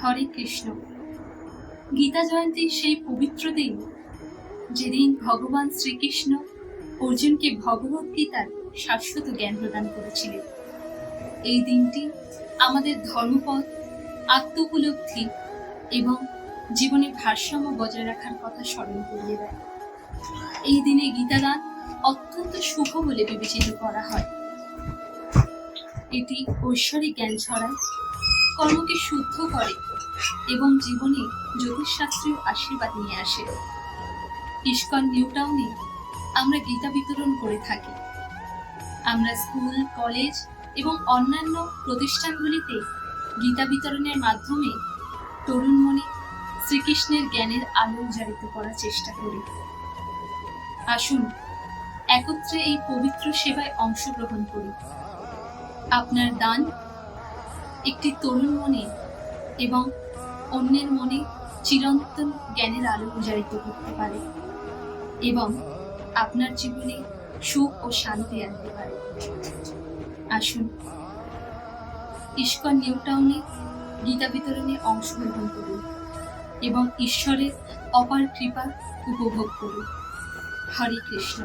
হরে কৃষ্ণ। গীতা জয়ন্তীর সেই পবিত্র দিন যেদিন ভগবান শ্রীকৃষ্ণ অর্জুনকে ভগবত গীতার শাশ্বত জ্ঞান প্রদান করেছিলেন। এই দিনটি আমাদের ধর্মপথ আত্ম উপলব্ধি এবং জীবনে ভারসাম্য বজায় রাখার কথা স্মরণ করিয়ে দেয়। এই দিনে গীতাদান অত্যন্ত শুভ বলে বিবেচিত করা হয়। এটি ঐশ্বরিক জ্ঞান ছড়ায়। কর্মকে শুদ্ধ করে এবং জীবনে জ্যোতিষশাস্ত্রীয় আশীর্বাদ নিয়ে আসে। ইস্কন নিউ টাউনে আমরা গীতা বিতরণ করে থাকি। আমরা স্কুল, কলেজ এবং অন্যান্য প্রতিষ্ঠানগুলিতে গীতা বিতরণের মাধ্যমে তরুণ মনে শ্রীকৃষ্ণের জ্ঞানের আলো উজাড়িত করার চেষ্টা করি। আসুন, একত্রে এই পবিত্র সেবায় অংশগ্রহণ করি। আপনার দান একটি তরুণ মনে এবং অন্যের মনে চিরন্তন জ্ঞানের আলো উজাড়িত করতে পারে এবং আপনার জীবনে সুখ ও শান্তি আনতে পারে। আসুন, ইস্কন নিউ টাউনে গীতা বিতরণে অংশগ্রহণ করুন এবং ঈশ্বরের অপার কৃপা উপভোগ করুন। হরে কৃষ্ণ।